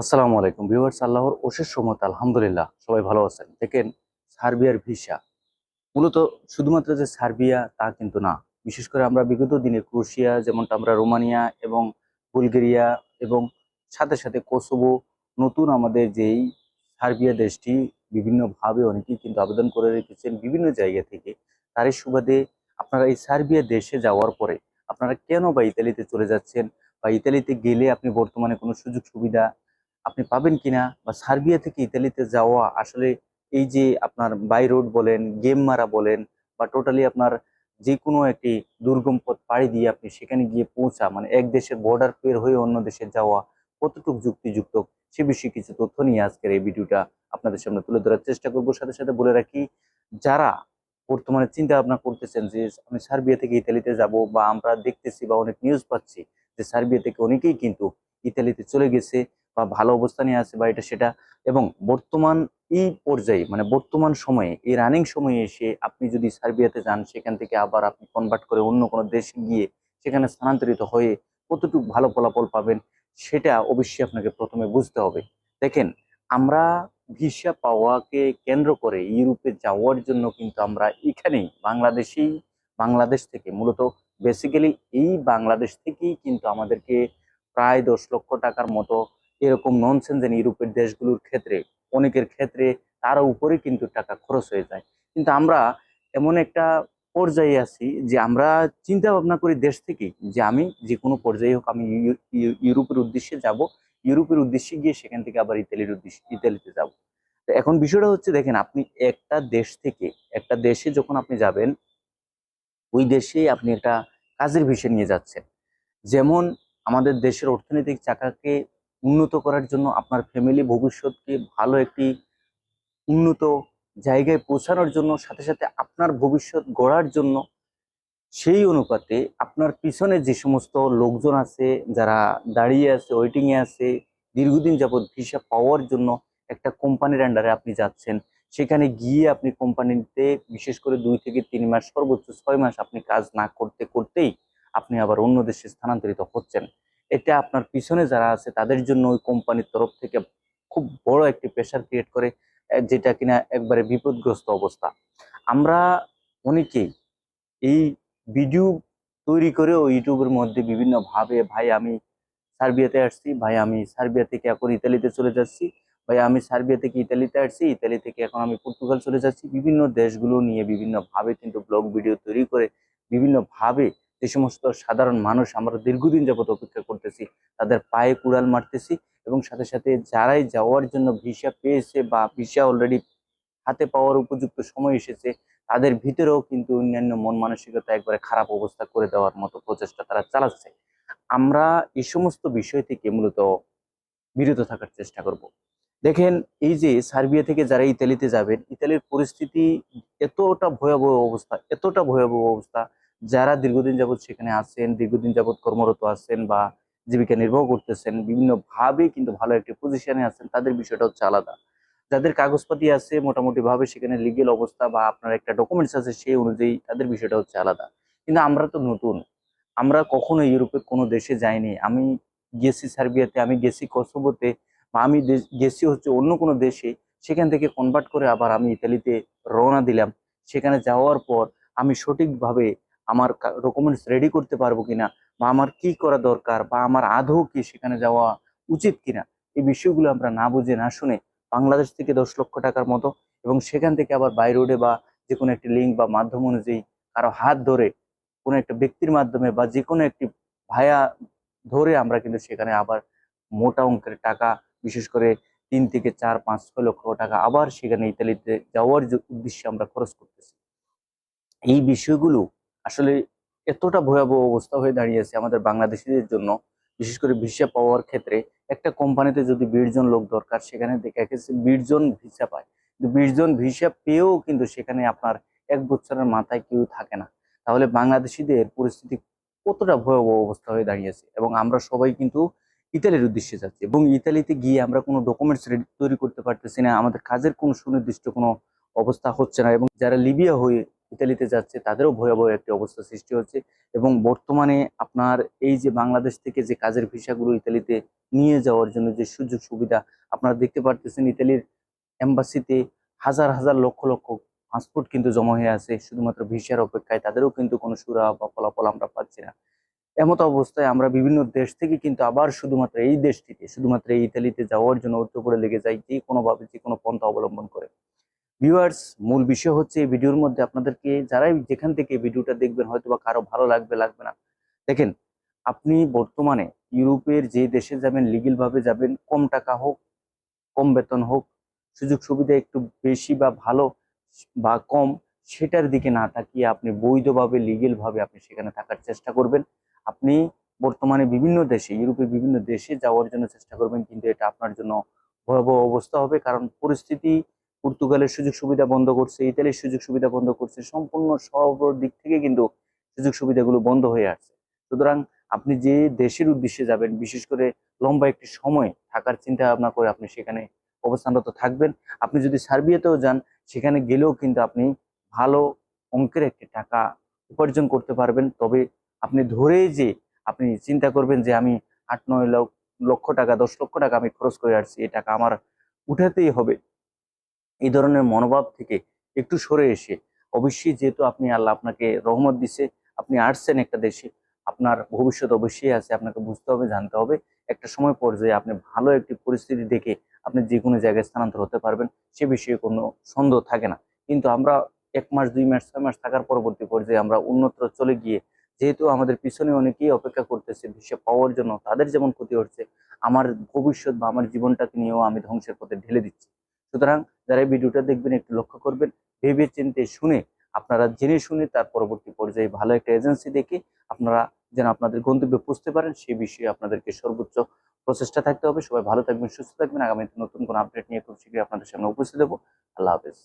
আসসালামু আলাইকুম ভিউয়ার্স, আল্লাহর অশেষ সমত আলহামদুলিল্লাহ, সবাই ভালো আছেন। দেখেন, সার্বিয়ার ভিসা। মূলত শুধুমাত্র যে সার্বিয়া, তা কিন্তু না। বিশেষ করে আমরা বিগত দিনে ক্রোশিয়া, যেমনটা আমরা রোমানিয়া এবং বুলগেরিয়া এবং সাথে সাথে কোসোভো, নতুন আমাদের যেই সার্বিয়া দেশটি বিভিন্নভাবে অনেকেই কিন্তু আবেদন করে রেখেছেন বিভিন্ন জায়গা থেকে। তারই সুবাদে আপনারা এই সার্বিয়া দেশে যাওয়ার পরে আপনারা কেন বা ইতালিতে চলে যাচ্ছেন বা ইতালিতে গেলে আপনি বর্তমানে কোনো সুযোগ সুবিধা আপনি পাবেন কিনা বা সার্বিয়া থেকে ইতালিতে যাওয়া আসলে এই যে আপনার বাই রোড বলেন, গেম মারা বলেন বা টোটালি আপনার যে কোনো একটি দুর্গম পথ পাড়ি দিয়ে আপনি সেখানে গিয়ে পৌঁছা মানে এক দেশের বর্ডার পের হয়ে অন্য দেশে যাওয়া কতটুকু যুক্তিযুক্ত সে বিষয়ে কিছু তথ্য নিয়ে আজকের এই ভিডিওটা আপনাদের সামনে তুলে ধরার চেষ্টা করব। সাথে সাথে বলে রাখি, যারা বর্তমানে চিন্তা ভাবনা করতেছেন যে আমি সার্বিয়া থেকে ইতালিতে যাব বা আমরা দেখতেছি বা অনেক নিউজ পাচ্ছি যে সার্বিয়া থেকে অনেকেই কিন্তু ইতালিতে চলে গেছে বা ভালো অবস্থানে আছে বা এটা সেটা, এবং বর্তমান এই পর্যায়ে মানে বর্তমান সময়ে, এই রানিং সময়ে এসে আপনি যদি সার্বিয়াতে যান, সেখান থেকে আবার আপনি কনভার্ট করে অন্য কোনো দেশে গিয়ে সেখানে স্থানান্তরিত হয়ে কতটুকু ভালো ফলাফল পাবেন, সেটা অবশ্যই আপনাকে প্রথমে বুঝতে হবে। দেখেন, আমরা ভিসা পাওয়াকে কেন্দ্র করে ইউরোপে যাওয়ার জন্য কিন্তু আমরা এখানেই, বাংলাদেশেই, বাংলাদেশ থেকে, মূলত বেসিক্যালি এই বাংলাদেশ থেকেই কিন্তু আমাদেরকে প্রায় দশ লক্ষ টাকার মতো এরকম নন সেনজেন ইউরোপের দেশগুলোর ক্ষেত্রে, অনেকের ক্ষেত্রে তার উপরে কিন্তু টাকা খরচ হয়ে যায়। কিন্তু আমরা এমন একটা পর্যায়ে আছি যে আমরা চিন্তা ভাবনা করি দেশ থেকেই যে আমি যে কোনো পর্যায়ে হোক আমি ইউ- ইউ- ইউরোপের উদ্দেশ্যে যাব, ইউরোপের উদ্দেশ্যে গিয়ে সেখান থেকে আবার ইতালির উদ্দেশ্যে, ইতালিতে যাব। তো এখন বিষয়টা হচ্ছে দেখেন, আপনি একটা দেশ থেকে একটা দেশে যখন আপনি যাবেন, ওই দেশে আপনি একটা কাজের বিষয় নিয়ে যাচ্ছেন। যেমন আমাদের দেশের অর্থনৈতিক চাকাকে উন্নত করার জন্য আপনার ফ্যামিলি ভবিষ্যৎকে ভালো একটি উন্নত জায়গায় পৌঁছানোর জন্য, সাথে সাথে আপনার ভবিষ্যৎ গড়ার জন্য সেই অনুপাতে আপনার পিছনে যে সমস্ত লোকজন আছে, যারা দাঁড়িয়ে আছে ওয়েটিংয়ে আছে, দীর্ঘদিন যাবৎ ভিসা পাওয়ার জন্য একটা কোম্পানির আন্ডারে আপনি যাচ্ছেন, সেখানে গিয়ে আপনি কোম্পানিতে বিশেষ করে দুই থেকে তিন মাস, সর্বোচ্চ ছয় মাস আপনি কাজ না করতে, করতেই আপনি আবার অন্য দেশে স্থানান্তরিত হচ্ছেন। এটা আপনার পিছনে যারা আছে, তাদের জন্য ওই কোম্পানির তরফ থেকে খুব বড় একটি প্রেশার ক্রিয়েট করে যেটা কিনা একবারে বিপদগ্রস্ত অবস্থা। আমরা অনেকেই এই ভিডিও তৈরি করে ওই ইউটিউবের মধ্যে বিভিন্ন ভাবে, ভাই, আমি সার্বিয়াতে আসছি, ভাই, আমি সার্বিয়া থেকে এখন ইতালিতে চলে যাচ্ছি, ভাই, আমি সার্বিয়া থেকে ইতালিতে আসছি, ইতালি থেকে এখন আমি পর্তুগাল চলে যাচ্ছি। বিভিন্ন দেশগুলো নিয়ে বিভিন্ন ভাবে কিন্তু ব্লগ ভিডিও তৈরি করে, বিভিন্ন ভাবে যে সমস্ত সাধারণ মানুষ আমরা দীর্ঘদিন যাবত অপেক্ষা করতেছি, তাদের পায়ে কুড়াল মারতেছি এবং সাথে সাথে যারাই যাওয়ার জন্য ভিসা পেয়েছে বা ভিসা অলরেডি হাতে পাওয়ার উপযুক্ত সময় এসেছে, তাদের ভিতরেও কিন্তু অন্যান্য মন মানসিকতা একবারে খারাপ অবস্থা করে দেওয়ার মতো প্রচেষ্টা তারা চালাচ্ছে। আমরা এই সমস্ত বিষয় থেকে মূলত বিরত থাকার চেষ্টা করব। দেখেন, এই যে সার্বিয়া থেকে যারা ইতালিতে যাবেন, ইতালির পরিস্থিতি এতটা ভয়াবহ অবস্থা, এতটা ভয়াবহ অবস্থা যারা দীর্ঘদিন যাবৎ সেখানে আছেন, দীর্ঘদিন যাবৎ কর্মরত আছেন বা জীবিকা নির্বাহ করতেছেন বিভিন্ন ভাবে কিন্তু ভালো একটি পজিশনে আছেন, তাদের বিষয়টা হচ্ছে আলাদা। যাদের কাগজপাতি আছে মোটামুটি ভাবে সেখানে লিগেল অবস্থা বা আপনার একটা ডকুমেন্টস আছে সেই অনুযায়ী তাদের বিষয়টা হচ্ছে আলাদা। কিন্তু আমরা তো নতুন। আমরা কখনো ইউরোপের কোনো দেশে যাইনি। আমি গেছি সার্বিয়াতে, আমি গেছি কসোভোতে বা আমি গেছি হচ্ছে অন্য কোনো দেশে। সেখান থেকে কনভার্ট করে আবার আমি ইতালিতে রওনা দিলাম। সেখানে যাওয়ার পর আমি সঠিকভাবে আমার ডকুমেন্টস রেডি করতে পারব কিনা, বা আমার কি করা দরকার, বা আমার আদৌ কি সেখানে যাওয়া উচিত কিনা, এই বিষয়গুলো আমরা না বুঝে, না শুনে বাংলাদেশ থেকে দশ লক্ষ টাকার মতো এবং সেখান থেকে আবার বাই রোডে বা যে কোনো একটি লিঙ্ক বা মাধ্যম অনুযায়ী কারও হাত ধরে কোনো একটা ব্যক্তির মাধ্যমে বা যে কোনো একটি ভায়া ধরে আমরা কিন্তু সেখানে আবার মোটা অঙ্কের টাকা, বিশেষ করে তিন থেকে চার, পাঁচ, ছয় লক্ষ টাকা আবার সেখানে ইতালিতে যাওয়ার উদ্দেশ্যে আমরা খরচ করতেছি। এই বিষয়গুলো আসলে এতটা ভয়াবহ অবস্থা হয়ে দাঁড়িয়েছে আমাদের বাংলাদেশিদের জন্য, বিশেষ করে ভিসা পাওয়ার ক্ষেত্রে। একটা কোম্পানিতে যদি বিশ জন লোক দরকার, সেখানে দেখা গেছে বিশ জন ভিসা পায়। কিন্তু বিশ জন ভিসা পেয়েও কিন্তু সেখানে আপনার এক বছরের মাথায় কেউ থাকে না। তাহলে বাংলাদেশিদের পরিস্থিতি কতটা ভয়াবহ অবস্থা হয়ে দাঁড়িয়েছে? এবং আমরা সবাই কিন্তু ইতালির উদ্দেশ্যে যাচ্ছি। এবং ইতালিতে গিয়ে আমরা কোনো ডকুমেন্টস তৈরি করতে পারতেছি না। আমাদের কাজের কোনো সুনির্দিষ্ট কোনো অবস্থা হচ্ছে না। এবং যারা লিবিয়া হয়ে ইতালিতে যাচ্ছে, তাদেরও ভয়াবহ একটি অবস্থা সৃষ্টি হচ্ছে এবং বর্তমানে আপনার এই যে বাংলাদেশ থেকে যে কাজের ভিসাগুলো ইতালিতে নিয়ে যাওয়ার জন্য যে সুযোগ সুবিধা, আপনারা দেখতে পারতেছেন ইতালির এম্বাসিতে হাজার হাজার লক্ষ লক্ষ পাসপোর্ট কিন্তু জমা হয়ে আছে, শুধুমাত্র ভিসার অপেক্ষায় তাদেরও কিন্তু কোনো সুরা বা ফলাফল আমরা পাচ্ছি না। এমত অবস্থায় আমরা বিভিন্ন দেশ থেকে কিন্তু আবার শুধুমাত্র এই দেশটিতে, শুধুমাত্র এই ইতালিতে যাওয়ার জন্য উত্তর করে লেগে যাই যে কোনোভাবে, যে কোনো পন্থা অবলম্বন করে। ভিউয়ার্স মূল বিষয় হচ্ছে এই ভিডিওর মধ্যে আপনাদেরকে যারাই যেখান থেকে ভিডিওটা দেখবেন, হয়তো বা কারও ভালো লাগবে লাগবে না। দেখেন, আপনি বর্তমানে ইউরোপের যে দেশে যাবেন লিগেল ভাবে যাবেন, কম টাকা হোক, কম বেতন হোক, সুযোগ সুবিধা একটু বেশি বা ভালো বা কম, সেটার দিকে না তাকিয়ে আপনি বৈধভাবে লিগেল ভাবে আপনি সেখানে থাকার চেষ্টা করবেন। আপনি বর্তমানে বিভিন্ন দেশে, ইউরোপের বিভিন্ন দেশে যাওয়ার জন্য চেষ্টা করবেন, কিন্তু এটা আপনার জন্য ভয়াবহ অবস্থা হবে, কারণ পরিস্থিতি পর্তুগালের সুযোগ সুবিধা বন্ধ করছে, ইতালির সুযোগ সুবিধা বন্ধ করছে, সম্পূর্ণ সব দিক থেকে কিন্তু সুযোগ সুবিধাগুলো বন্ধ হয়ে আসছে। সুতরাং আপনি যে দেশের উদ্দেশ্যে যাবেন, বিশেষ করে লম্বা একটি সময় থাকার চিন্তা ভাবনা করে আপনি সেখানে অবস্থানরত থাকবেন। আপনি যদি সার্বিয়াতেও যান, সেখানে গেলেও কিন্তু আপনি ভালো অঙ্কের একটি টাকা উপার্জন করতে পারবেন। তবে আপনি ধরে যে আপনি চিন্তা করবেন যে আমি আট নয় লক্ষ টাকা, দশ লক্ষ টাকা আমি খরচ করে আসছি এই টাকা আমার উঠাতেই হবে। এই ধরনের মনোভাব থেকে একটু সরে এসে অবশ্যই যেহেতু আপনি আল্লাহ আপনাকে রহমত দিছে, আপনি আসছেন একটা দেশে, আপনার ভবিষ্যৎ অবশ্যই আছে, আপনাকে বুঝতে হবে, জানতে হবে। একটা সময় পর্যায়ে আপনি ভালো একটি পরিস্থিতি দেখে আপনি যে কোনো জায়গায় স্থানান্তর হতে পারবেন, সে বিষয়ে কোনো সন্দেহ থাকে না। কিন্তু আমরা এক মাস, দুই মাস, ছয় মাস থাকার পরবর্তী পর্যায়ে আমরা উন্নতর চলে গিয়ে, যেহেতু আমাদের পিছনে অনেকেই অপেক্ষা করতেছে ভিসা পাওয়ার জন্য তাদের যেমন ক্ষতি হচ্ছে, আমার ভবিষ্যৎ বা আমার জীবনটাকে নিয়েও আমি ধ্বংসের পথে ঢেলে দিচ্ছি। সুতরাং যারা এই ভিডিওটা দেখবেন, একটু লক্ষ্য করবেন, ভেবে চিন্তে শুনে আপনারা জেনে শুনে তার পরবর্তী পর্যায়ে ভালো একটা এজেন্সি দেখে আপনারা যেন আপনাদের গন্তব্যে পৌঁছতে পারেন সেই বিষয়ে আপনাদেরকে সর্বোচ্চ প্রচেষ্টা থাকতে হবে। সবাই ভালো থাকবেন, সুস্থ থাকবেন। আগামীতে নতুন কোনো আপডেট নিয়ে খুব শীঘ্রই আপনাদের সামনে উপস্থিত দেবো আল্লাহ হাফেজ।